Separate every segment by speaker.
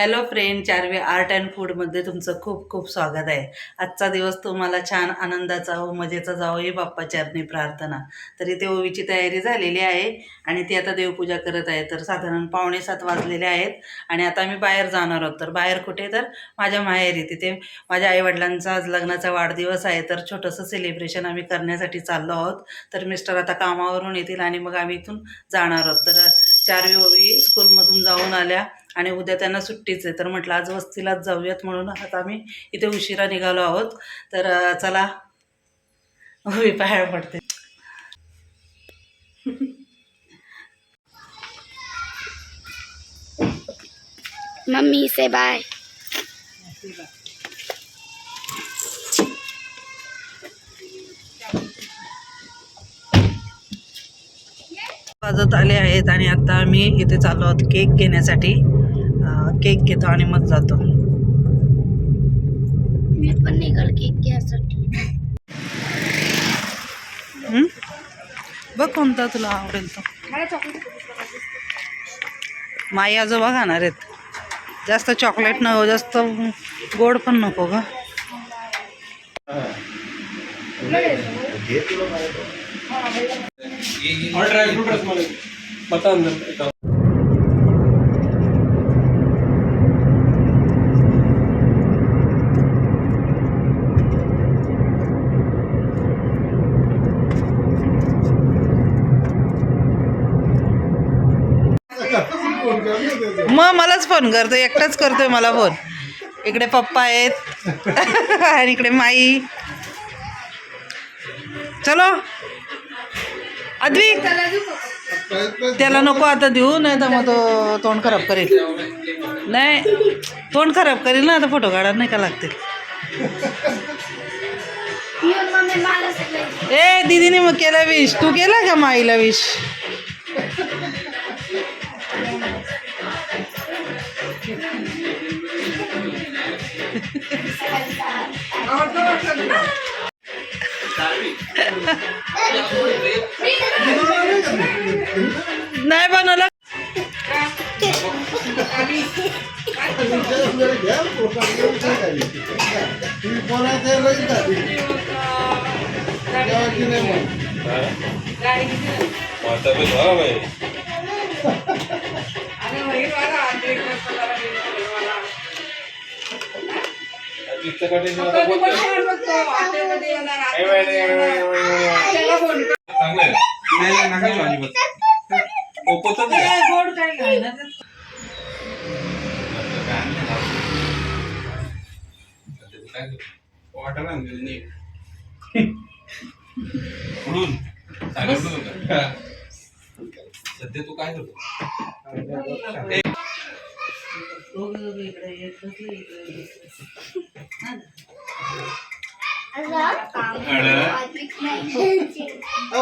Speaker 1: Hello friend Charve art and फूडमध्ये तुमचं खूप खूप स्वागत आहे. आजचा दिवस तुम्हाला छान आनंदाचा हो मजेचा जावो ही बाप्पा चरणी प्रार्थना. तरी ते ओवीची तयारी झालेली आहे आणि ती आता देवपूजा करत आहे. तर साधारण पावणे सात वाजलेले आहेत आणि आता आम्ही बाहेर जाणार आहोत. तर बाहेर कुठे? तर माझ्या माहेरी. तिथे माझ्या आईवडिलांचा आज लग्नाचा वाढदिवस आहे. तर छोटंसं सेलिब्रेशन आम्ही करण्यासाठी चाललो आहोत. तर मिस्टर आता कामावरून येतील आणि मग आम्ही इथून जाणार आहोत. तर चारवी ओवी स्कूलमधून जाऊन आल्या आणि उद्या त्यांना सुट्टीच आहे. तर म्हटलं आज वस्तीलाच जाऊयात म्हणून आता आम्ही इथे उशिरा निघालो आहोत. तर चला ओवी पाहायला पडते.
Speaker 2: मम्मी से बाय
Speaker 1: वाजत आले आहेत आणि आता आम्ही इथे चाललो आहोत केक घेण्यासाठी. केक घेतो आणि मग जातो.
Speaker 2: मी पण निघाल केक घ्यायसाठी?
Speaker 1: बघ कोणता तुला आवडेल तो.
Speaker 2: मला चॉकलेट
Speaker 1: माई आजोबा खाणार आहेत. जास्त चॉकलेट नको जास्त गोड पण नको ग.
Speaker 3: और ड्राई फ्रूट रसमलाई बता अंदर
Speaker 1: मग मलाच फोन करतो एकटाच करतोय मला फोन इकडे पप्पा आहेत. आणि इकडे माई. चलो. अद्वी! त्याला नको आता देऊ नाही तर मग तो तोंड खराब करेल. नाही तोंड खराब करेल ना आता फोटो काढा नाही का लागतील ए दीदीने मग केला विश तू केला का माईला विश नाही बनवलं.
Speaker 4: उडून. सध्या तू काय करतो?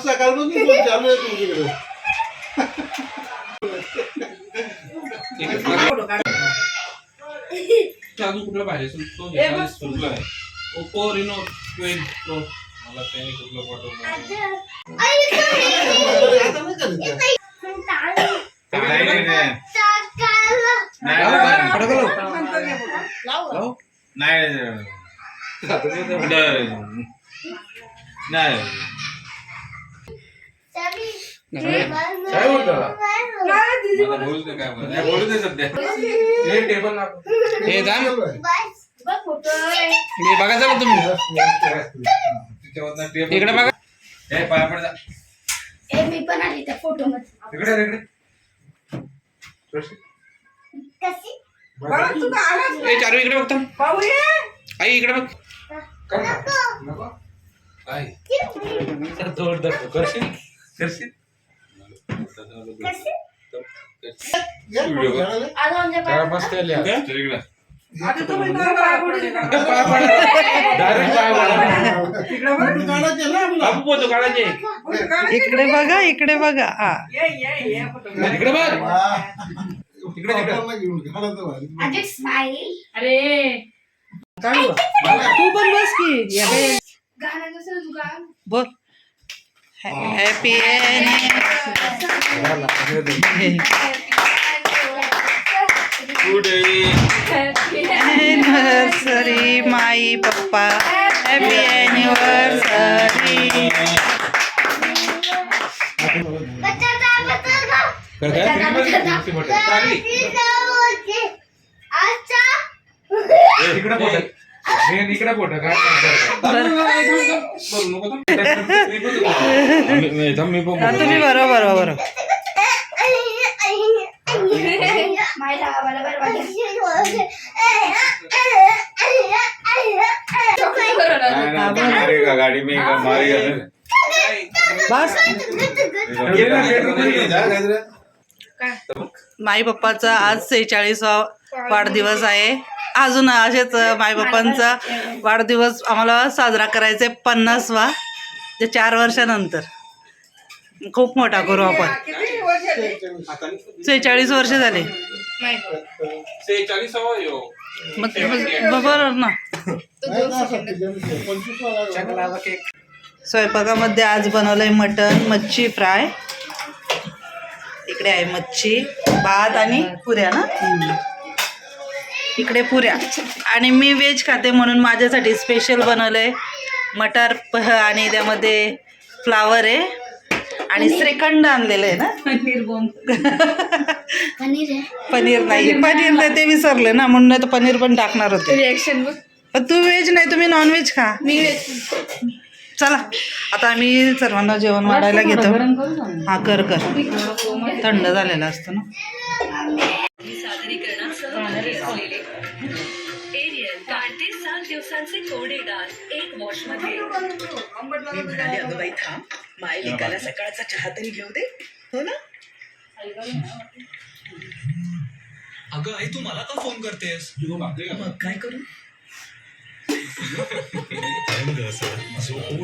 Speaker 5: सकाळपासून फोन चालू आहे तुमच्याकडे.
Speaker 4: अजून कुठला पाहिजे? तो घेतला आहे? ओप्पो रिनो ट्वेल्व प्रो मला त्याने कुठला पाठवलं नाही नाही नाही नाही.
Speaker 3: काय बोलतो
Speaker 4: मला बोलू दे काय बोलू नाही बोलू दे सध्या.
Speaker 3: हे टेबल हे जा. हे बघा चला तुम्ही. इकडे बघा.
Speaker 4: हे पाया पड जा.
Speaker 2: ए मी पण आली त्या फोटो मध्ये
Speaker 4: इकडे. इकडे
Speaker 2: कशी?
Speaker 3: ए चारू इकडे बघता आई इकडे बघ.
Speaker 4: काय
Speaker 3: करशील?
Speaker 4: करशील?
Speaker 2: कशी?
Speaker 4: व्हिडिओ बघ.
Speaker 2: आज आमच्या
Speaker 3: जरा मस्त आली आज.
Speaker 4: चल इकडे?
Speaker 3: Direct पाय वाढवला. बापू पोहतो काढायचे.
Speaker 1: इकडे बघा. इकडे बघा हा.
Speaker 3: इकडे बघ.
Speaker 5: घेऊन घालायचं भारी.
Speaker 2: आधी स्माईल
Speaker 1: काढू तू पण बस की. या. बाई.
Speaker 2: गाणं दुसरं दुकान
Speaker 1: बोल. हॅपी
Speaker 2: Happy
Speaker 1: ॲनिव्हर्सरी माई पप्पा हॅपी
Speaker 3: काय
Speaker 4: इकडे काय
Speaker 1: तुम्ही बरोबर
Speaker 5: गाडी में मारी
Speaker 1: बस. माई पप्पाचा आज सेहेचाळीसवा वाढदिवस आहे. अजून असेच माई पप्पांचा वाढदिवस आम्हाला साजरा करायचा आहे पन्नासवा ते चार वर्षानंतर. खूप मोठा करू आपण. सेहेचाळीस वर्ष झाले. मग बरोबर ना. स्वयंपाकामध्ये आज बनवलंय मटन मच्छी फ्राय. इकडे आहे मच्छी भात आणि पुऱ्या ना? इकडे पुऱ्या. आणि मी व्हेज खाते म्हणून माझ्यासाठी स्पेशल बनवलंय मटर प- आणि त्यामध्ये फ्लावर आहे. आणि श्रीखंड आणलेलं आहे ना? पनीर नाही पनीर नाही. ते विसरले ना म्हणून नाही तर पनीर पण टाकणार होते.
Speaker 2: रिएक्शन
Speaker 1: पण तू व्हेज नाही तुम्ही नॉन व्हेज खा.
Speaker 2: मी
Speaker 1: चला आता आम्ही सर्वांना जेवण वाढायला घेतो. हा कर कर. थंड झालेला असतो ना
Speaker 6: दिवसांचे एक वॉशमध्ये
Speaker 7: मी म्हणाले अगं बाई थांब माय लेकाला सकाळचा चहा तरी घेऊ दे हो ना
Speaker 8: अगं आई तू मला का फोन करतेस
Speaker 7: मग काय करू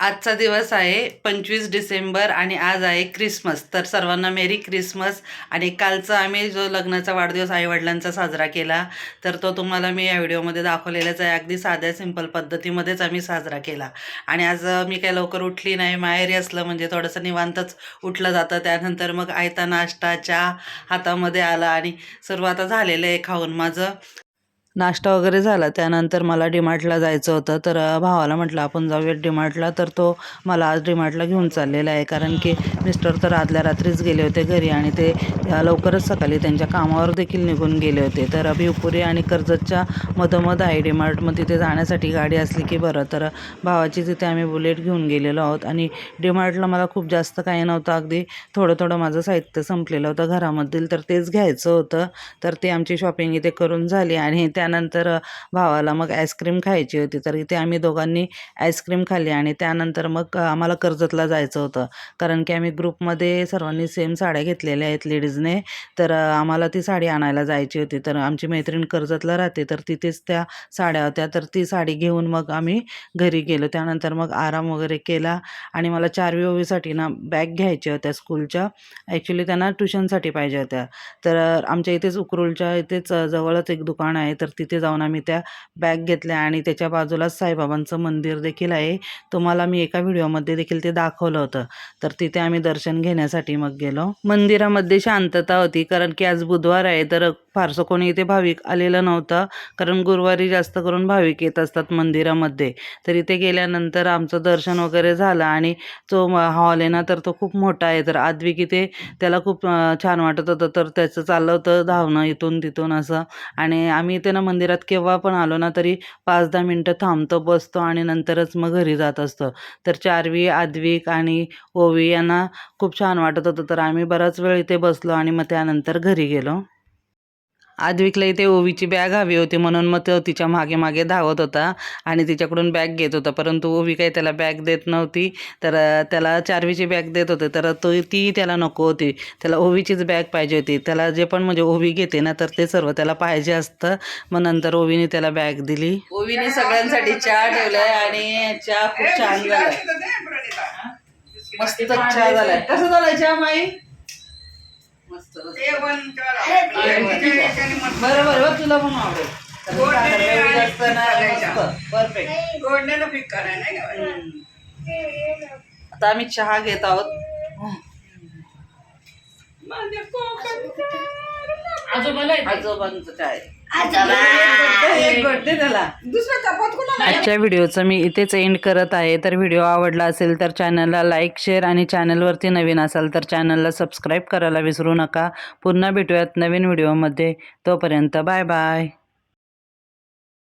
Speaker 1: आजचा दिवस आहे पंचवीस डिसेंबर आणि आज आहे क्रिसमस तर सर्वांना मेरी क्रिसमस आणि कालचा आम्ही जो लग्नाचा वाढदिवस आईवडिलांचा साजरा केला तर तो तुम्हाला मी या व्हिडिओमध्ये दाखवलेलाच आहे. अगदी साध्या सिंपल पद्धतीमध्येच आम्ही साजरा केला. आणि आज मी काही लवकर उठली नाही. माहेरी असलं म्हणजे थोडंसं निवांतच उठलं जातं. त्यानंतर मग आयता नाश्ता चहा हातामध्ये आला आणि सर्व आता झालेलं आहे खाऊन माझं. नाश्ता वगैरे झाला. त्यानंतर मला डीमार्टला जायचं होतं. तर भावाला म्हटलं आपण जाऊयात डीमार्टला. तर तो मला आज डीमार्टला घेऊन चाललेला आहे. कारण की मिस्टर तर आदल्या रात्रीच गेले होते घरी आणि ते लवकरच सकाळी त्यांच्या कामावर देखील निघून गेले होते. तर भिवपुरी आणि कर्जतच्या मधोमध आहे डिमार्ट मग तिथे जाण्यासाठी गाडी असली की बरं. तर भावाची तिथे आम्ही बुलेट घेऊन गेलेलो आहोत. आणि डीमार्टला मला खूप जास्त काही नव्हतं. अगदी थोडं थोडं माझं साहित्य संपलेलं होतं घरामधील. तर तेच घ्यायचं होतं. तर ते आमची शॉपिंग इथे करून झाली आणि त्या त्यानंतर भावाला मग आईस्क्रीम खायची होती. तर इथे आम्ही दोघांनी आईस्क्रीम खाल्ली आणि त्यानंतर मग आम्हाला कर्जतला जायचं होतं. कारण की आम्ही ग्रुपमध्ये सर्वांनी सेम साड्या घेतलेल्या आहेत लेडीजने. तर आम्हाला ती साडी आणायला जायची होती. तर आमची मैत्रीण कर्जतला राहते. तर तिथेच त्या साड्या होत्या. तर ती साडी घेऊन मग आम्ही घरी गेलो. त्यानंतर मग आराम वगैरे केला आणि मला चारवी ओवीसाठी ना बॅग घ्यायच्या होत्या स्कूलच्या. ॲक्च्युली त्यांना ट्युशनसाठी पाहिजे होत्या. तर आमच्या इथेच उकरूलच्या इथेच जवळच एक दुकान आहे. तर तिथे जाऊन आम्ही त्या बॅग घेतल्या आणि त्याच्या बाजूलाच साईबाबांचं मंदिर देखील आहे. तुम्हाला मी एका व्हिडिओमध्ये देखील ते दाखवलं होतं. तर तिथे आम्ही दर्शन घेण्यासाठी मग गेलो. मंदिरामध्ये शांतता होती कारण की आज बुधवार आहे तर फारसं कोणी इथे भाविक आलेलं नव्हतं कारण गुरुवारी जास्त करून भाविक येत असतात मंदिरामध्ये. तर इथे गेल्यानंतर आमचं दर्शन वगैरे झालं आणि जो हॉल आहे ना तर तो खूप मोठा आहे. तर आद्विक इथे त्याला खूप छान वाटत होतं. तर त्याचं चाललं होतं धावणं इथून तिथून असं. आणि आम्ही इथे ना मंदिरात केव्हा पण आलो ना तरी पाच दहा मिनटं थांबतो बसतो आणि नंतरच मग घरी जात असतो. तर चारवी आद्विक आणि ओवी यांना खूप छान वाटत होतं. तर आम्ही बराच वेळ इथे बसलो आणि मग त्यानंतर घरी गेलो. आद्विकला इथे ओवीची बॅग हवी होती म्हणून मग तो तिच्यामागे मागे धावत होता आणि तिच्याकडून बॅग घेत होता. परंतु ओवी काही त्याला बॅग देत नव्हती. तर त्याला चारवीची बॅग देत होते. तर तो ती त्याला नको होती. त्याला ओवीचीच बॅग पाहिजे होती. त्याला जे पण म्हणजे ओवी घेते ना तर ते सर्व त्याला पाहिजे असतं. मग नंतर ओवीने त्याला बॅग दिली. ओवीने सगळ्यांसाठी चहा ठेवलाय आणि चहा खूप छान झालाय. मस्त चहा झालाय. कसं झालाय चहा माई? मस्त बरं बरं बरं तुला पण आवडेल. परफेक्ट? आता आम्ही चहा घेत आहोत. आजोबांचं काय? आजच्या व्हिडिओचं मी इथेच एंड करत आहे. तर व्हिडिओ आवडला असेल तर चॅनलला लाईक शेअर आणि चॅनलवरती नवीन असाल तर चॅनलला सबस्क्राईब करायला विसरू नका. पुन्हा भेटूयात नवीन व्हिडिओमध्ये. तोपर्यंत बाय बाय